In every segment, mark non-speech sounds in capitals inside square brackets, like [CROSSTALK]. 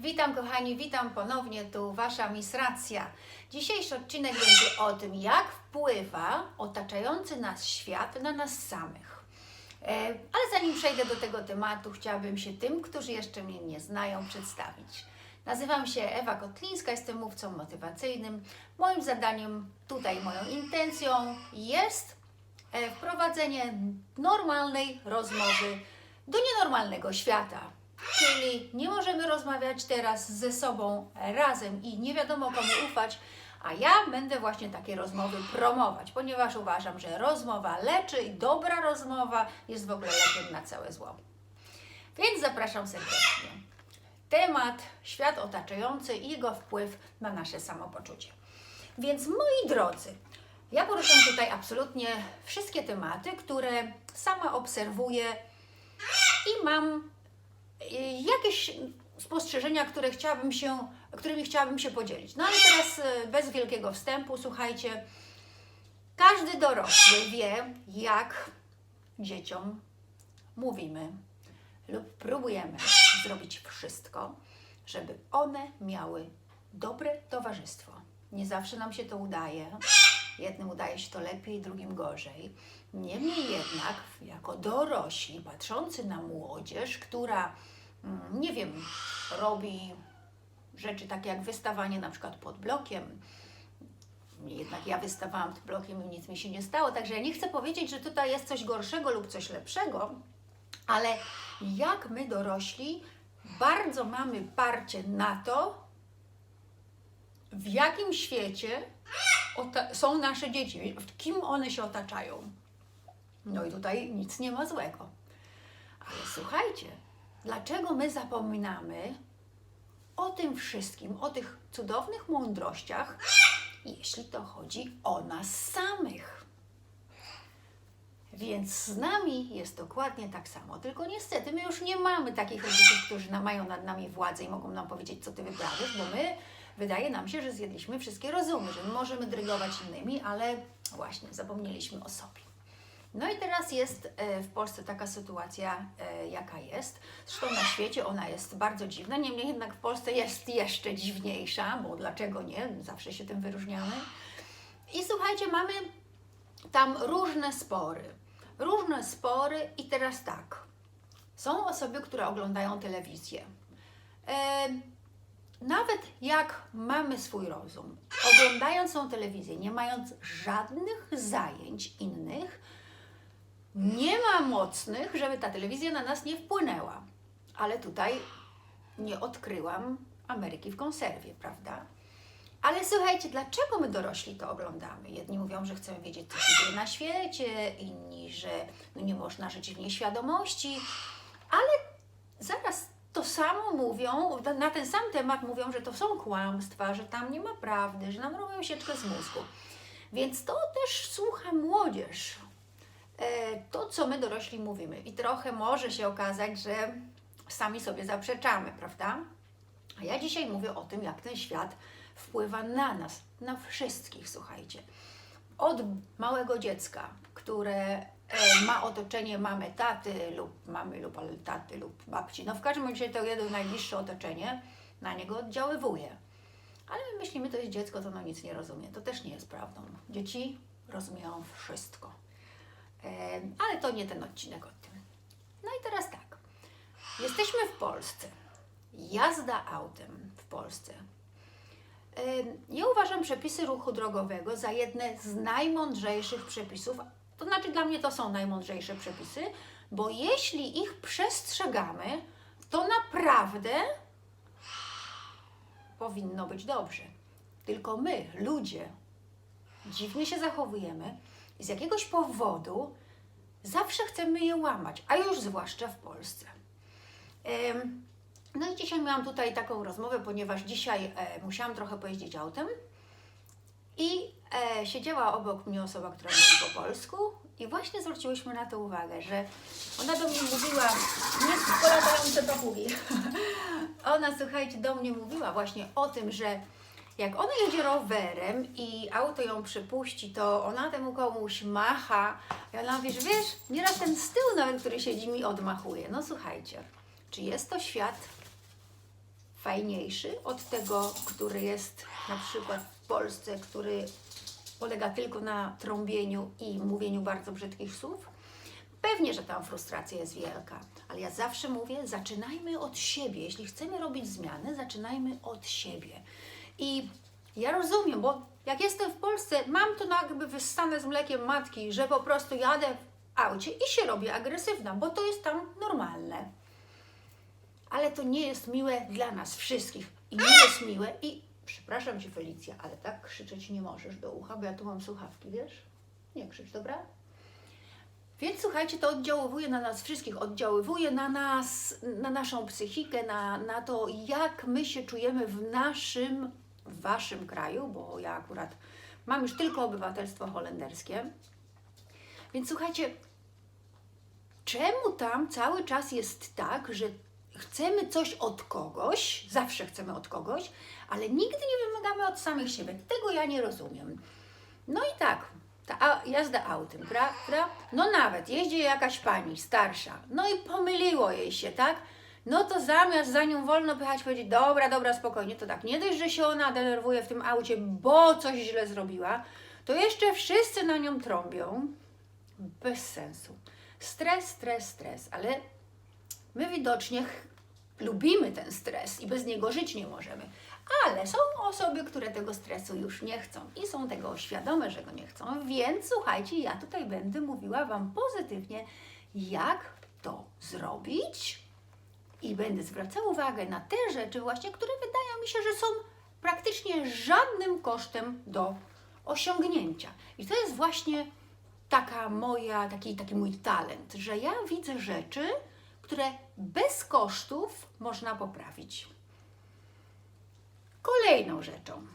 Witam kochani, witam ponownie, tu Wasza Miss Racja. Dzisiejszy odcinek będzie o tym, jak wpływa otaczający nas świat na nas samych. E, Ale zanim przejdę do tego tematu, chciałabym się tym, którzy jeszcze mnie nie znają, przedstawić. Nazywam się Ewa Kotlińska, jestem mówcą motywacyjnym. Moim zadaniem, tutaj moją intencją jest e, wprowadzenie normalnej rozmowy do nienormalnego świata. Czyli nie możemy rozmawiać teraz ze sobą razem i nie wiadomo komu ufać, a ja będę właśnie takie rozmowy promować, ponieważ uważam, że rozmowa leczy i dobra rozmowa jest w ogóle lekiem na całe zło. Więc zapraszam serdecznie. Temat świat otaczający i jego wpływ na nasze samopoczucie. Więc moi drodzy, ja poruszam tutaj absolutnie wszystkie tematy, które sama obserwuję i mam jakieś spostrzeżenia, które chciałabym się, którymi chciałabym się podzielić. No ale teraz y, bez wielkiego wstępu, słuchajcie, każdy dorosły wie, jak dzieciom mówimy lub próbujemy zrobić wszystko, żeby one miały dobre towarzystwo. Nie zawsze nam się to udaje. Jednym udaje się to lepiej, drugim gorzej. Niemniej jednak, jako dorośli, patrzący na młodzież, która, mm, nie wiem, robi rzeczy takie jak wystawanie na przykład pod blokiem, jednak ja wystawałam pod blokiem i nic mi się nie stało, także ja nie chcę powiedzieć, że tutaj jest coś gorszego lub coś lepszego, ale jak my dorośli bardzo mamy parcie na to, w jakim świecie są nasze dzieci, kim one się otaczają. No i tutaj nic nie ma złego. Ale słuchajcie, dlaczego my zapominamy o tym wszystkim, o tych cudownych mądrościach, jeśli to chodzi o nas samych? Więc z nami jest dokładnie tak samo. Tylko niestety my już nie mamy takich rodziców, którzy mają nad nami władzę i mogą nam powiedzieć, co ty wyprawiasz, bo my wydaje nam się, że zjedliśmy wszystkie rozumy, że my możemy drygować innymi, ale właśnie zapomnieliśmy o sobie. No i teraz jest e, w Polsce taka sytuacja, e, jaka jest. Zresztą na świecie ona jest bardzo dziwna, niemniej jednak w Polsce jest jeszcze dziwniejsza, bo dlaczego nie? Zawsze się tym wyróżniamy. I słuchajcie, mamy tam różne spory. Różne spory i teraz tak. Są osoby, które oglądają telewizję. Nawet jak mamy swój rozum, oglądając tą telewizję, nie mając żadnych zajęć innych, nie ma mocnych, żeby ta telewizja na nas nie wpłynęła. Ale tutaj nie odkryłam Ameryki w konserwie, prawda? Ale słuchajcie, dlaczego my dorośli to oglądamy? Jedni mówią, że chcemy wiedzieć, co się dzieje na świecie, inni, że no nie można żyć w nieświadomości, ale mówią, na ten sam temat mówią, że to są kłamstwa, że tam nie ma prawdy, że nam robią sieczkę z mózgu. Więc to też słucha młodzież. E, To, co my dorośli mówimy. I trochę może się okazać, że sami sobie zaprzeczamy, prawda? A ja dzisiaj mówię o tym, jak ten świat wpływa na nas, na wszystkich, słuchajcie. Od małego dziecka, które ma otoczenie mamy, taty lub mamy lub taty lub babci. No w każdym razie to jedno najbliższe otoczenie na niego oddziaływuje. Ale my myślimy, to jest dziecko, to ono nic nie rozumie. To też nie jest prawdą. Dzieci rozumieją wszystko. E, ale to nie ten odcinek o tym. No i teraz tak. Jesteśmy w Polsce. Jazda autem w Polsce. E, Ja uważam przepisy ruchu drogowego za jedne z najmądrzejszych przepisów. To znaczy, dla mnie to są najmądrzejsze przepisy, bo jeśli ich przestrzegamy, to naprawdę powinno być dobrze. Tylko my, ludzie, dziwnie się zachowujemy i z jakiegoś powodu zawsze chcemy je łamać, a już zwłaszcza w Polsce. No i dzisiaj miałam tutaj taką rozmowę, ponieważ dzisiaj e, musiałam trochę pojeździć autem i e, siedziała obok mnie osoba, która mówi po polsku i właśnie zwróciłyśmy na to uwagę, że ona do mnie mówiła, nie polatające papugi, [LAUGHS] ona słuchajcie, do mnie mówiła właśnie o tym, że jak ona jedzie rowerem i auto ją przypuści, to ona temu komuś macha i ona mówi, że wiesz, nieraz ten z tyłu nawet, który siedzi mi odmachuje. No słuchajcie, czy jest to świat, fajniejszy od tego, który jest na przykład w Polsce, który polega tylko na trąbieniu i mówieniu bardzo brzydkich słów? Pewnie, że tam frustracja jest wielka, ale ja zawsze mówię, zaczynajmy od siebie. Jeśli chcemy robić zmiany, zaczynajmy od siebie. I ja rozumiem, bo jak jestem w Polsce, mam to jakby wyssane z mlekiem matki, że po prostu jadę w aucie i się robię agresywna, bo to jest tam normalne. Ale to nie jest miłe dla nas wszystkich. I nie jest miłe i przepraszam Cię Felicja, ale tak krzyczeć nie możesz do ucha, bo ja tu mam słuchawki, wiesz? Nie krzycz, dobra? Więc słuchajcie, to oddziaływuje na nas wszystkich, oddziaływuje na nas, na naszą psychikę, na, na to, jak my się czujemy w naszym, w waszym kraju, bo ja akurat mam już tylko obywatelstwo holenderskie. Więc słuchajcie, czemu tam cały czas jest tak, że chcemy coś od kogoś, zawsze chcemy od kogoś, ale nigdy nie wymagamy od samych siebie. Tego ja nie rozumiem. No i tak, ta jazda autem, prawda? No nawet jeździ jakaś pani starsza, no i pomyliło jej się, tak? No to zamiast za nią wolno pychać, powiedzieć, dobra, dobra, spokojnie, to tak, nie dość, że się ona denerwuje w tym aucie, bo coś źle zrobiła, to jeszcze wszyscy na nią trąbią. Bez sensu. Stres, stres, stres, ale my widocznie lubimy ten stres i bez niego żyć nie możemy. Ale są osoby, które tego stresu już nie chcą i są tego świadome, że go nie chcą, więc słuchajcie, ja tutaj będę mówiła Wam pozytywnie, jak to zrobić i będę zwracała uwagę na te rzeczy właśnie, które wydają mi się, że są praktycznie żadnym kosztem do osiągnięcia. I to jest właśnie taka moja, taki, taki mój talent, że ja widzę rzeczy, które bez kosztów można poprawić. Kolejną rzeczą.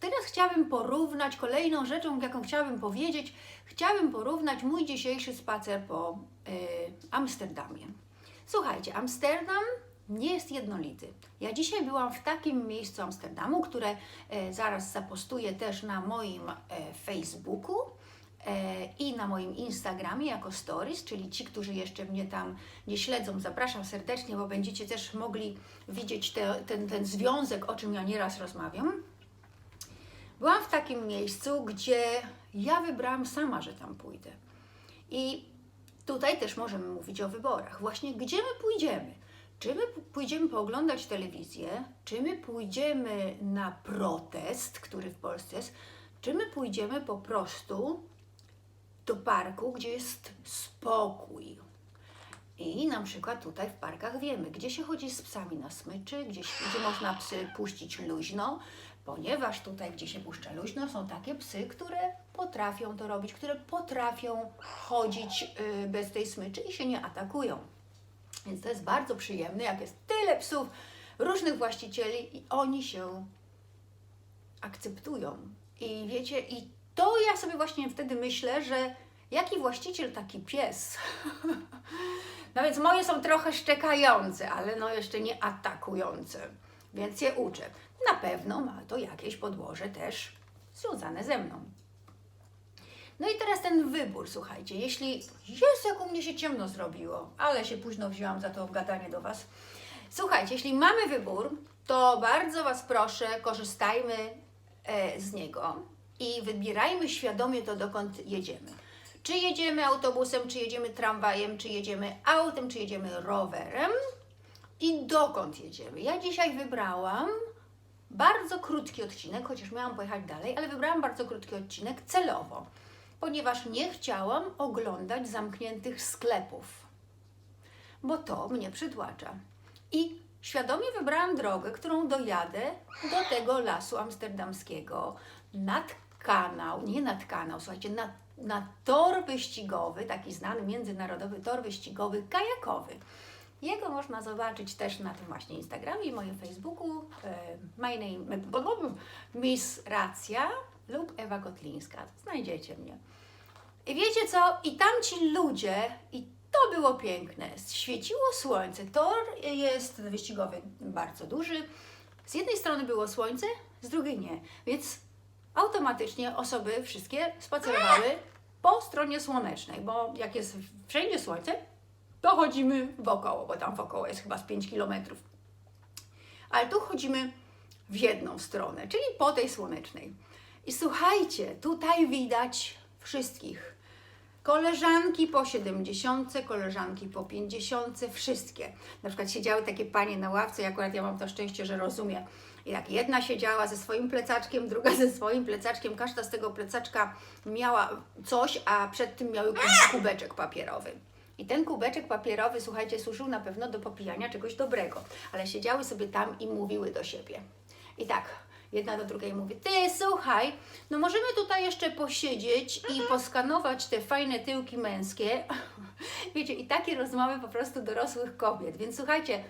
Teraz chciałabym porównać, kolejną rzeczą, jaką chciałabym powiedzieć, chciałabym porównać mój dzisiejszy spacer po y, Amsterdamie. Słuchajcie, Amsterdam nie jest jednolity. Ja dzisiaj byłam w takim miejscu Amsterdamu, które e, zaraz zapostuję też na moim e, Facebooku e, i na moim Instagramie jako stories, czyli ci, którzy jeszcze mnie tam nie śledzą, zapraszam serdecznie, bo będziecie też mogli widzieć te, ten, ten związek, o czym ja nieraz rozmawiam. Byłam w takim miejscu, gdzie ja wybrałam sama, że tam pójdę. I tutaj też możemy mówić o wyborach. Właśnie gdzie my pójdziemy? Czy my pójdziemy pooglądać telewizję? Czy my pójdziemy na protest, który w Polsce jest? Czy my pójdziemy po prostu do parku, gdzie jest spokój? I na przykład tutaj w parkach wiemy, gdzie się chodzi z psami na smyczy, gdzie, gdzie można psy puścić luźno, ponieważ tutaj, gdzie się puszcza luźno, są takie psy, które potrafią to robić, które potrafią chodzić y, bez tej smyczy i się nie atakują. Więc to jest bardzo przyjemne, jak jest tyle psów, różnych właścicieli i oni się akceptują. I wiecie, i to ja sobie właśnie wtedy myślę, że jaki właściciel, taki pies. [LAUGHS] No więc moje są trochę szczekające, ale no jeszcze nie atakujące, więc je uczę. Na pewno ma to jakieś podłoże też związane ze mną. No i teraz ten wybór, słuchajcie, jeśli... Jezu, jak u mnie się ciemno zrobiło, ale się późno wzięłam za to gadanie do Was. Słuchajcie, jeśli mamy wybór, to bardzo Was proszę, korzystajmy e, z niego i wybierajmy świadomie to, dokąd jedziemy. Czy jedziemy autobusem, czy jedziemy tramwajem, czy jedziemy autem, czy jedziemy rowerem i dokąd jedziemy. Ja dzisiaj wybrałam bardzo krótki odcinek, chociaż miałam pojechać dalej, ale wybrałam bardzo krótki odcinek celowo, ponieważ nie chciałam oglądać zamkniętych sklepów, bo to mnie przytłacza. I świadomie wybrałam drogę, którą dojadę do tego lasu amsterdamskiego nad kanał, nie nad kanał, słuchajcie, na, na tor wyścigowy, taki znany międzynarodowy tor wyścigowy kajakowy. Jego można zobaczyć też na tym właśnie Instagramie i moim Facebooku. e, My name, Miss Racja lub Ewa Kotlińska. Znajdziecie mnie. I wiecie co? I tam ci ludzie, i to było piękne. Świeciło słońce. Tor jest wyścigowy bardzo duży. Z jednej strony było słońce, z drugiej nie. Więc automatycznie osoby wszystkie spacerowały po stronie słonecznej, bo jak jest wszędzie słońce, to chodzimy wokoło, bo tam wokoło jest chyba z 5 kilometrów. Ale tu chodzimy w jedną stronę, czyli po tej słonecznej. I słuchajcie, tutaj widać wszystkich. Koleżanki po 70, koleżanki po 50, wszystkie. Na przykład siedziały takie panie na ławce, i akurat ja mam to szczęście, że rozumiem. I jak jedna siedziała ze swoim plecaczkiem, druga ze swoim plecaczkiem, każda z tego plecaczka miała coś, a przed tym miały kubeczek papierowy. I ten kubeczek papierowy, słuchajcie, służył na pewno do popijania czegoś dobrego, ale siedziały sobie tam i mówiły do siebie. I tak, jedna do drugiej mówi: Ty, słuchaj, no możemy tutaj jeszcze posiedzieć i poskanować te fajne tyłki męskie. [LAUGHS] Wiecie, i takie rozmowy po prostu dorosłych kobiet. Więc słuchajcie,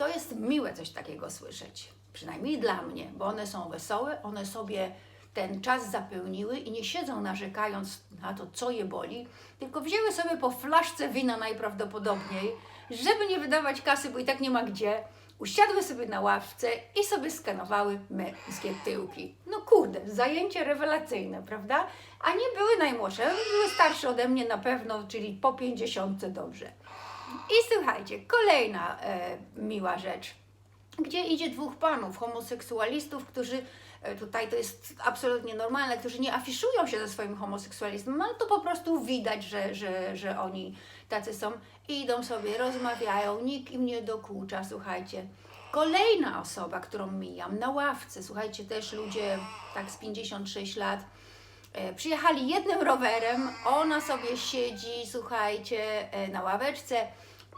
to jest miłe coś takiego słyszeć. Przynajmniej dla mnie, bo one są wesołe, one sobie ten czas zapełniły i nie siedzą narzekając na to, co je boli, tylko wzięły sobie po flaszce wina najprawdopodobniej, żeby nie wydawać kasy, bo i tak nie ma gdzie. Usiadły sobie na ławce i sobie skanowały męskie tyłki. No kurde, zajęcie rewelacyjne, prawda? A nie były najmłodsze, były starsze ode mnie na pewno, czyli po 50 dobrze. I słuchajcie, kolejna e, miła rzecz gdzie idzie dwóch panów, homoseksualistów, którzy e, tutaj to jest absolutnie normalne, którzy nie afiszują się ze swoim homoseksualizmem, ale to po prostu widać, że, że, że oni tacy są. Idą sobie, rozmawiają, nikt im nie dokucza, słuchajcie. Kolejna osoba, którą mijam na ławce, słuchajcie, też ludzie tak z 56 lat, przyjechali jednym rowerem, ona sobie siedzi, słuchajcie, e, na ławeczce,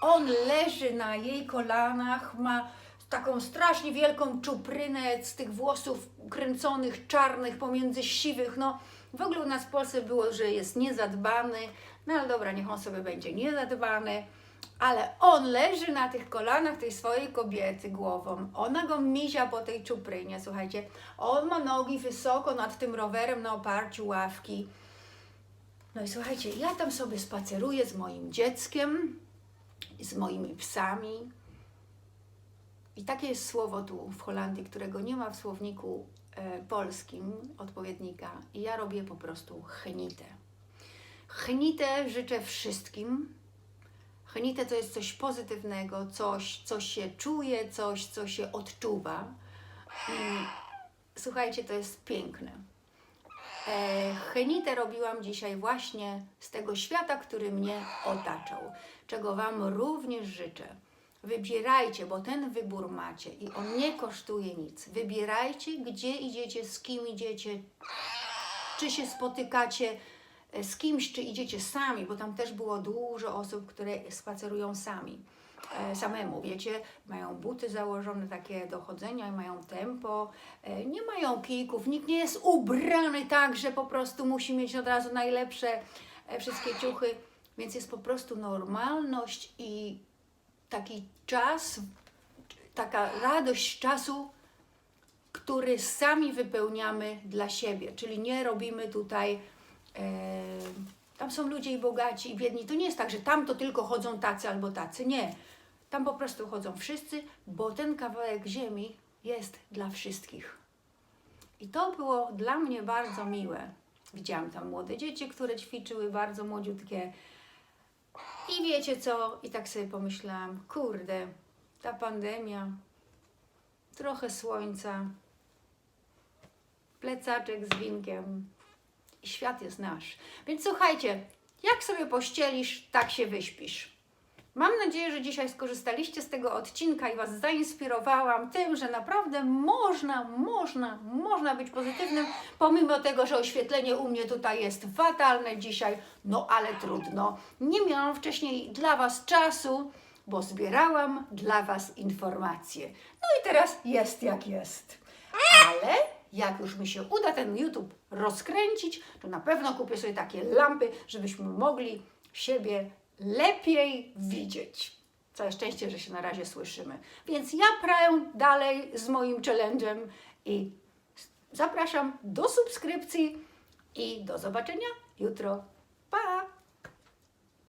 on leży na jej kolanach, ma taką strasznie wielką czuprynę z tych włosów kręconych, czarnych, pomiędzy siwych. No, w ogóle u nas w Polsce było, że jest niezadbany. No ale dobra, niech on sobie będzie niezadbany. Ale on leży na tych kolanach tej swojej kobiety głową. Ona go mizia po tej czuprynie, słuchajcie. On ma nogi wysoko nad tym rowerem na oparciu ławki. No i słuchajcie, ja tam sobie spaceruję z moim dzieckiem, z moimi psami. I takie jest słowo tu w Holandii, którego nie ma w słowniku e, polskim odpowiednika. I ja robię po prostu chnitę. Chnitę życzę wszystkim. Chnitę to jest coś pozytywnego, coś, co się czuje, coś, co się odczuwa. I słuchajcie, to jest piękne. E, robiłam dzisiaj właśnie z tego świata, który mnie otaczał, czego Wam również życzę. Wybierajcie, bo ten wybór macie i on nie kosztuje nic. Wybierajcie, gdzie idziecie, z kim idziecie, czy się spotykacie z kimś, czy idziecie sami, bo tam też było dużo osób, które spacerują sami. E, samemu, wiecie, mają buty założone takie do chodzenia, mają tempo, e, nie mają kijków, nikt nie jest ubrany tak, że po prostu musi mieć od razu najlepsze e, wszystkie ciuchy, więc jest po prostu normalność i taki czas, taka radość czasu, który sami wypełniamy dla siebie, czyli nie robimy tutaj. Tam są ludzie i bogaci, i biedni. To nie jest tak, że tam to tylko chodzą tacy albo tacy. Nie. Tam po prostu chodzą wszyscy, bo ten kawałek ziemi jest dla wszystkich. I to było dla mnie bardzo miłe. Widziałam tam młode dzieci, które ćwiczyły, bardzo młodziutkie. I wiecie co? I tak sobie pomyślałam, kurde, ta pandemia, trochę słońca, plecaczek z winkiem i świat jest nasz. Więc słuchajcie, jak sobie pościelisz, tak się wyśpisz. Mam nadzieję, że dzisiaj skorzystaliście z tego odcinka i Was zainspirowałam tym, że naprawdę można, można, można być pozytywnym, pomimo tego, że oświetlenie u mnie tutaj jest fatalne dzisiaj, no ale trudno. Nie miałam wcześniej dla Was czasu, bo zbierałam dla Was informacje. No i teraz jest jak jest. Ale jak już mi się uda ten YouTube rozkręcić, to na pewno kupię sobie takie lampy, żebyśmy mogli siebie lepiej widzieć. Całe szczęście, że się na razie słyszymy. Więc ja praję dalej z moim challenge'em i zapraszam do subskrypcji i do zobaczenia jutro. Pa!